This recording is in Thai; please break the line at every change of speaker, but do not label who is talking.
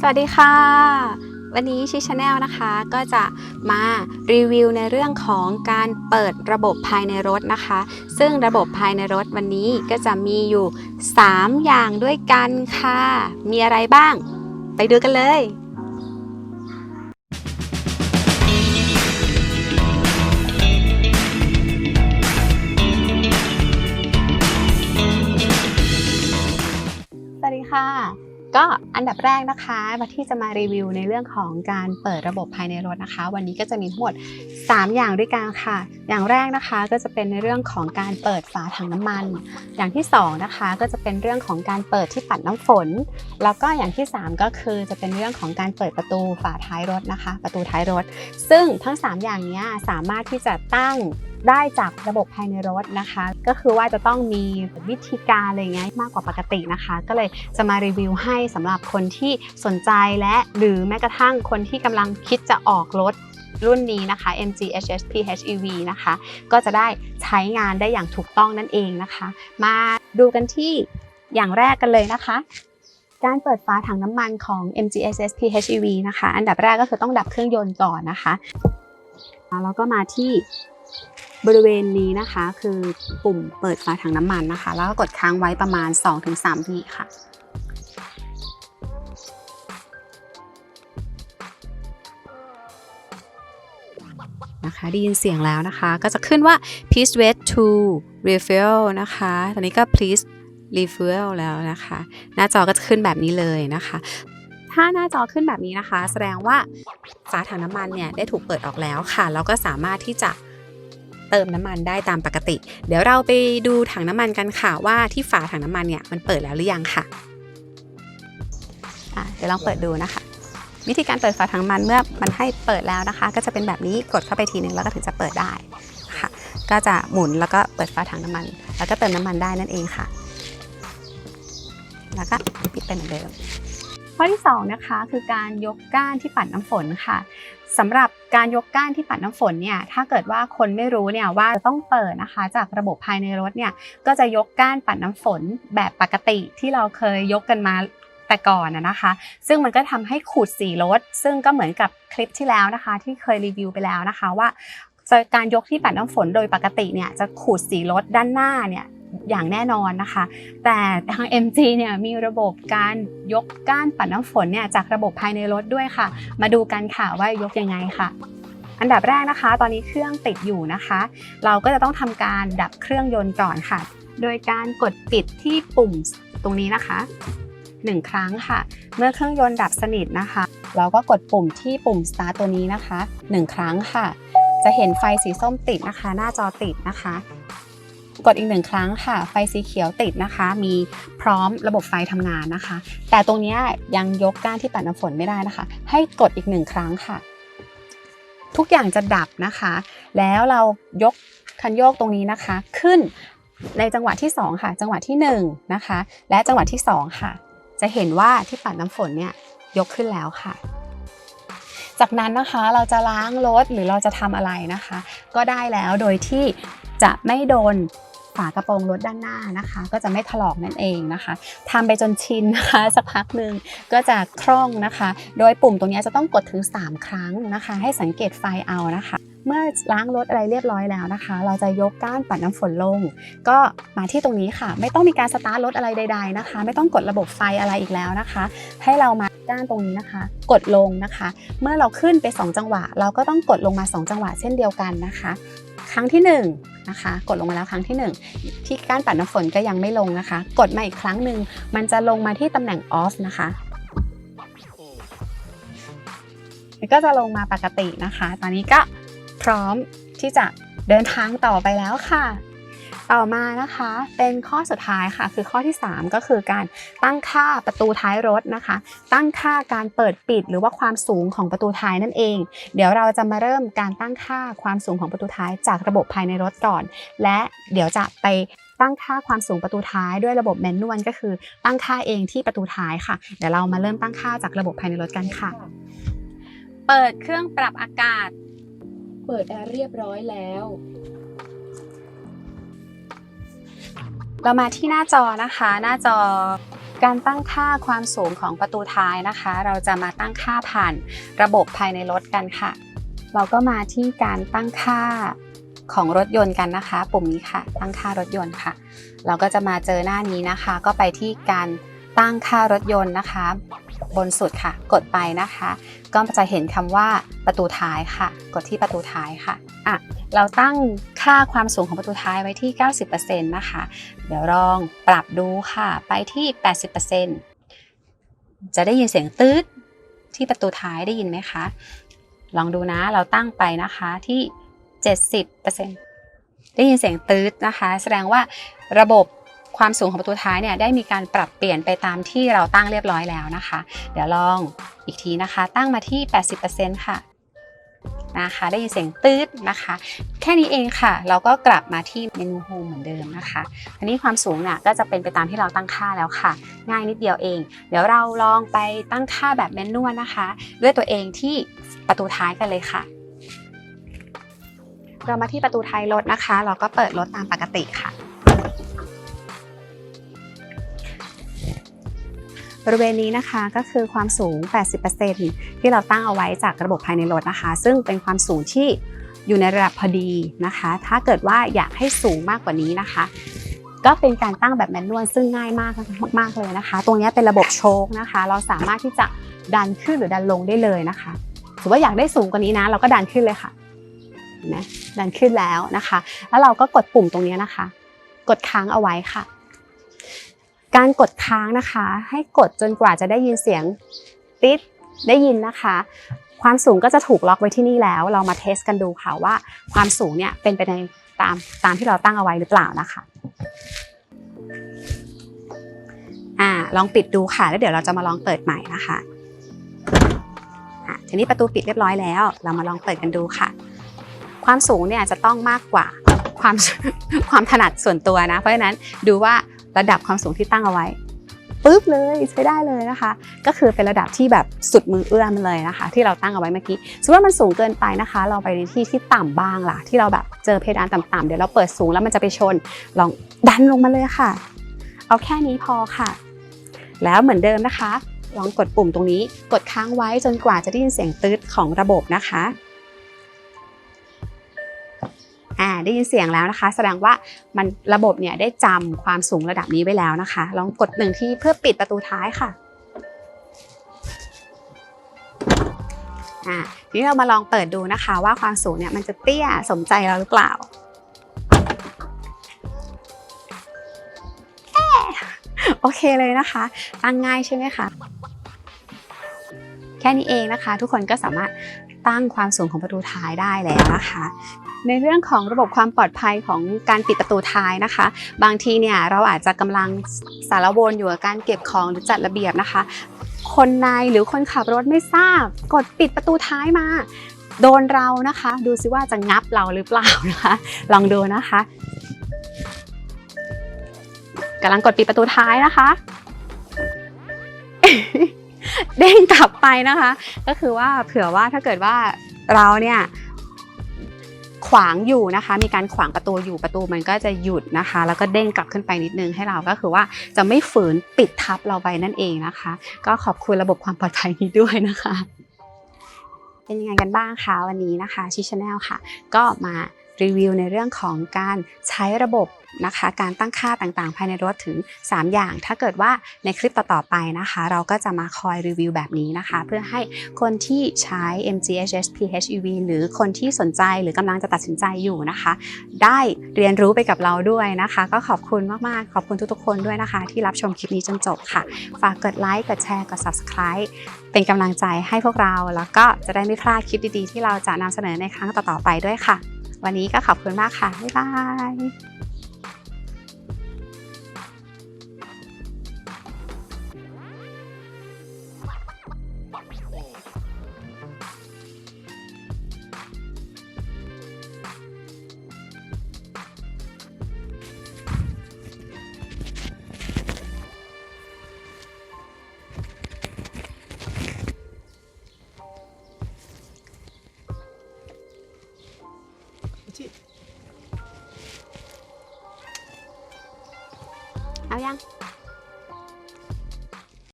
สวัสดีค่ะ วันนี้ชิชาแนลนะคะก็จะมารีวิวในเรื่องของการเปิดระบบภายในรถนะคะ ซึ่งระบบภายในรถวันนี้ก็จะมีอยู่ 3 อย่างด้วยกันค่ะ มีอะไรบ้าง ไปดูกันเลยสวัสดีค่ะ ก็อันดับแรกนะคะมาที่จะมารีวิวในเรื่องของการเปิดระบบภายในรถนะคะ วันนี้ก็จะมีทั้งหมด 3 อย่างด้วยกันค่ะ อย่างแรกนะคะก็จะเป็นในเรื่องของการเปิดฝาถังน้ำมัน อย่างที่2นะคะก็จะเป็นเรื่องของการเปิดที่ปัดน้ำฝน แล้วก็อย่างที่ 3 ก็คือจะเป็นเรื่องของการเปิดประตูฝาท้ายรถนะคะ ประตูท้ายรถ ซึ่งทั้ง 3 อย่างนี้สามารถที่จะตั้ง ได้จากระบบภายในรถนะคะ ก็คือว่าจะต้องมีวิธีการอะไรเงี้ยมากกว่าปกตินะคะ ก็เลยจะมารีวิวให้สำหรับคนที่สนใจและหรือแม้กระทั่งคนที่กำลังคิดจะออกรถรุ่นนี้นะคะ MG HS PHEV นะคะ ก็จะได้ใช้งานได้อย่างถูกต้องนั่นเองนะคะ มาดูกันที่อย่างแรกกันเลยนะคะ การเปิดฝาถังน้ำมันของ MGSS PHEV นะคะ อันดับแรกก็คือต้องดับเครื่องยนต์ก่อนนะคะ แล้วก็มาที่ บริเวณนี้นะคะคือปุ่มเปิดฝาถังน้ำมันนะคะ แล้วก็กดค้างไว้ประมาณ 2-3วิค่ะนะคะได้ยินเสียงแล้วนะคะ ก็จะขึ้นว่า please wait to refill นะคะ ตอนนี้ก็ please refill แล้วนะคะ หน้าจอก็จะขึ้นแบบนี้เลยนะคะ ถ้าหน้าจอขึ้นแบบนี้นะคะ แสดงว่าฝาถังน้ำมันเนี่ยได้ถูกเปิดออกแล้วค่ะ แล้วก็สามารถที่จะ เติมน้ำมันได้ตามปกติ เดี๋ยวเราไปดูถังน้ำมันกันค่ะว่าที่ฝาถังน้ำมันเนี่ยมันเปิดแล้วหรือยังค่ะะเดี๋ยวลองเปิดดูนะคะ วิธีการเปิดฝาถังน้ำมันเมื่อมันให้เปิดแล้วนะคะ ก็จะเป็นแบบนี้กดเข้าไปทีนึงแล้วก็ถึงจะเปิดได้ค่ะ ก็จะหมุนแล้วก็เปิดฝาถังน้ำมัน แล้วก็เติมน้ำมันได้นั่นเองค่ะ แล้วก็ปิดเป็นเหมือนเดิม ข้อที่2นะคะคือการยกก้านที่ปัดน้ำฝนค่ะสำหรับการยกก้านที่ปัดน้ำฝนเนี่ยถ้าเกิดว่าคนไม่รู้เนี่ยว่าจะต้องเปิดนะคะ จากระบบภายในรถเนี่ยก็จะยกก้านปัดน้ำฝนแบบปกติที่เราเคยยกกันมาแต่ก่อนนะนะคะ ซึ่งมันก็ทำให้ขูดสีรถ ซึ่งก็เหมือนกับคลิปที่แล้วนะคะ ที่เคยรีวิวไปแล้วนะคะว่าการยกที่ปัดน้ำฝนโดยปกติเนี่ยจะขูดสีรถด้านหน้าเนี่ย อย่างแน่นอนนะคะ แต่ทาง MG เนี่ยมีระบบการยกก้านปัดน้ำฝนเนี่ยจากระบบภายในรถด้วยค่ะ มาดูกันค่ะว่ายกยังไงค่ะอันดับแรกนะคะ ตอนนี้เครื่องติดอยู่นะคะ เราก็จะต้องทำการดับเครื่องยนต์ก่อนค่ะ โดยการกดปิดที่ปุ่มตรงนี้นะคะ 1 ครั้งค่ะ เมื่อเครื่องยนต์ดับสนิทนะคะ เราก็กดปุ่มที่ปุ่ม start ตัวนี้นะคะ 1 ครั้งค่ะ จะเห็นไฟสีส้มติดนะคะ หน้าจอติดนะคะ กดอีกหนึ่งครั้งค่ะ ไฟสีเขียวติดนะคะ มีพร้อมระบบไฟทำงานนะคะ แต่ตรงนี้ยังยกก้านที่ปัดน้ำฝนไม่ได้นะคะ ให้กดอีกหนึ่งครั้งค่ะ ทุกอย่างจะดับนะคะ แล้วเรายกคันโยกตรงนี้นะคะ ขึ้นในจังหวะที่ 2 ค่ะ จังหวะที่1นะคะ และจังหวะที่ 2 ค่ะ จะเห็นว่าที่ปัดน้ำฝนเนี่ยยกขึ้นแล้วค่ะ จากนั้นนะคะเราจะล้างรถหรือเราจะทำอะไรนะคะ ก็ได้แล้วโดยที่จะไม่โดน ฝากระโปรงรถด้านหน้านะคะ ก็จะไม่ถลอกนั่นเองนะคะทำไปจนชินนะคะสักพักหนึ่งก็จะคล่องนะคะ โดยปุ่มตรงนี้จะต้องกดถึง 3 ครั้งนะคะ ให้สังเกตไฟเอานะคะ เมื่อล้างรถอะไรเรียบร้อยแล้วนะคะ เราจะยกก้านปัดน้ำฝนลง ก็มาที่ตรงนี้ค่ะ ไม่ต้องมีการสตาร์ทรถอะไรใด ๆนะคะ ไม่ต้องกดระบบไฟอะไรอีกแล้วนะคะ ให้เรามาก้านตรงนี้นะคะ กดลงนะคะ เมื่อเราขึ้นไป 2 จังหวะ เราก็ต้องกดลงมา 2 จังหวะเช่นเดียวกันนะคะ ครั้งที่ 1 นะคะ กดลงมาแล้วครั้งที่ 1 ที่ก้านปัดน้ำฝนก็ยังไม่ลงนะคะ กดมาอีกครั้งหนึ่งมันจะลงมาที่ตำแหน่งออฟนะคะมันก็จะลงมาปกตินะคะ ตอนนี้ก็พร้อมที่จะเดินทางต่อไปแล้วค่ะ ต่อมานะคะเป็นข้อสุดท้ายค่ะ คือข้อที่ 3 ก็คือการตั้งค่าประตูท้ายรถนะคะ ตั้งค่าการเปิดปิดหรือว่าความสูงของประตูท้ายนั่นเอง เดี๋ยวเราจะมาเริ่มการตั้งค่าความสูงของประตูท้ายจากระบบภายในรถก่อน และเดี๋ยวจะไปตั้งค่าความสูงประตูท้ายด้วยระบบแมนนวลก็คือ ตั้งค่าเองที่ประตูท้ายค่ะ เดี๋ยวเรามาเริ่มตั้งค่าจากระบบภายในรถกันค่ะ เปิดเครื่องปรับอากาศ
เปิดแอร์เรียบร้อยแล้ว
เรามาที่หน้าจอนะคะ หน้าจอการตั้งค่าความสูงของประตูท้ายนะคะ เราจะมาตั้งค่าผ่านระบบภายในรถกันค่ะ เราก็มาที่การตั้งค่าของรถยนต์กันนะคะ ปุ่มนี้ค่ะ ตั้งค่ารถยนต์ค่ะ เราก็จะมาเจอหน้านี้นะคะ ก็ไปที่การตั้งค่ารถยนต์นะคะ บนสุดค่ะ กดไปนะคะ ก็จะเห็นคำว่าประตูท้ายค่ะ กดที่ประตูท้ายค่ะอะ เราตั้งค่าความสูงของประตูท้ายไว้ที่ 90%นะคะ เดี๋ยวลองปรับดูค่ะ ไปที่ 80%จะได้ยินเสียงตืดที่ประตูท้ายได้ยินไหมคะ ลองดูนะ เราตั้งไปนะคะที่ 70%ได้ยินเสียงตืดนะคะ แสดงว่าระบบ ความสูงของประตูท้ายเนี่ยได้มีการปรับเปลี่ยนไปตามที่เราตั้งเรียบร้อยแล้วนะคะ เดี๋ยวลองอีกทีนะคะ ตั้งมาที่ 80%ค่ะนะคะได้ยินเสียงตืดนะคะ แค่นี้เองค่ะ เราก็กลับมาที่เมนูโฮมเหมือนเดิมนะคะอันนี้ความสูงเนี่ยก็จะเป็นไปตามที่เราตั้งค่าแล้วค่ะ ง่ายนิดเดียวเอง เดี๋ยวเราลองไปตั้งค่าแบบแมนนวลนะคะ ด้วยตัวเองที่ประตูท้ายกันเลยค่ะ เรามาที่ประตูท้ายรถนะคะ เราก็เปิดรถตามปกติค่ะ บริเวณนี้นะคะก็คือความสูง 80%ที่เราตั้งเอาไว้จากระบบภายในรถนะคะ ซึ่งเป็นความสูงที่อยู่ในระดับพอดีนะคะ ถ้าเกิดว่าอยากให้สูงมากกว่านี้นะคะ ก็เป็นการตั้งแบบแมนนวลซึ่งง่ายมากมากๆเลยนะคะ ตรงนี้เป็นระบบโชคนะคะ เราสามารถที่จะดันขึ้นหรือดันลงได้เลยนะคะถือว่าอยากได้สูงกว่านี้นะ เราก็ดันขึ้นเลยค่ะเห็นไหมดันขึ้นแล้วนะคะ แล้วเราก็กดปุ่มตรงนี้นะคะ กดค้างเอาไว้ค่ะ การกดค้างนะคะ ให้กดจนกว่าจะได้ยินเสียงติ๊ดได้ยินนะคะ ความสูงก็จะถูกล็อกไว้ที่นี่แล้ว เรามาเทสกันดูค่ะว่าความสูงเนี่ยเป็นไปในตามตามที่เราตั้งเอาไว้หรือเปล่านะคะอ่าลองปิดดูค่ะแล้วเดี๋ยวเราจะมาลองเปิดใหม่นะคะอะทีนี้ประตูปิดเรียบร้อยแล้ว เรามาลองเปิดกันดูค่ะ ความสูงเนี่ยจะต้องมากกว่าความความถนัดส่วนตัวนะ เพราะฉะนั้นดูว่า ระดับความสูงที่ตั้งเอาไว้ปุ๊บเลยใช้ได้เลยนะคะ ก็คือเป็นระดับที่แบบสุดมือเอื้อมเลยนะคะ ที่เราตั้งเอาไว้เมื่อกี้สมมติว่ามันสูงเกินไปนะคะ เราไปในที่ที่ต่ำบ้างล่ะ ที่เราแบบเจอเพดานต่ำๆเดี๋ยวเราเปิดสูงแล้วมันจะไปชน ลองดันลงมาเลยค่ะ เอาแค่นี้พอค่ะ แล้วเหมือนเดิมนะคะ ลองกดปุ่มตรงนี้กดค้างไว้จนกว่าจะได้ยินเสียงตืดของระบบนะคะ อ่าได้ยินเสียงแล้วนะคะ แสดงว่ามันระบบเนี่ยได้จำความสูงระดับนี้ไว้แล้วนะคะ ลองกดหนึ่งที่เพื่อปิดประตูท้ายค่ะอ่าทีนี้เรามาลองเปิดดูนะคะ ว่าความสูงเนี่ยมันจะเตี้ยสมใจเราหรือเปล่าโอเคเลยนะคะ ตั้งง่ายใช่ไหมคะแค่นี้เองนะคะ ทุกคนก็สามารถตั้งความสูงของประตูท้ายได้แล้วนะคะ ในเรื่องของระบบความปลอดภัยของการปิดประตูท้ายนะคะ บางทีเนี่ยเราอาจจะกำลังสารวนอยู่กับการเก็บของหรือจัดระเบียบนะคะ คนในหรือคนขับรถไม่ทราบ กดปิดประตูท้ายมา โดนเรานะคะ ดูซิว่าจะงับเราหรือเปล่านะคะ ลองดูนะคะกำลังกดปิดประตูท้ายนะคะเด้งกลับไปนะคะ ก็คือว่าเผื่อว่าถ้าเกิดว่าเราเนี่ย ขวางอยู่นะคะ มีการขวางประตูอยู่ประตูมันก็จะหยุดนะคะ แล้วก็เด้งกลับขึ้นไปนิดนึงให้เราก็คือว่าจะไม่ฝืนปิดทับเราไปนั่นเองนะคะ ก็ขอบคุณระบบความปลอดภัยนี้ด้วยนะคะ เป็นยังไงกันบ้างคะวันนี้นะคะชิชแนลค่ะ ก็มา รีวิวในเรื่องของการใช้ระบบนะคะการตั้งค่าต่างๆ ภายในรถถึง 3 อย่าง ถ้าเกิดว่าในคลิปต่อๆไปนะคะ เราก็จะมาคอยรีวิวแบบนี้นะคะ เพื่อให้คนที่ใช้ MGHS PHEV หรือคนที่สนใจหรือกำลังจะตัดสินใจอยู่นะคะ ได้เรียนรู้ไปกับเราด้วยนะคะ ก็ขอบคุณมากๆ ขอบคุณทุกๆคนด้วยนะคะ ที่รับชมคลิปนี้จนจบค่ะ ฝากกดไลค์กดแชร์กด subscribe เป็นกำลังใจให้พวกเรา แล้วก็จะได้ไม่พลาดคลิปดีๆ ที่เราจะนำเสนอในครั้งต่อๆไปด้วยค่ะ วันนี้ก็ขอบคุณมากค่ะ บ๊ายบาย เอายัง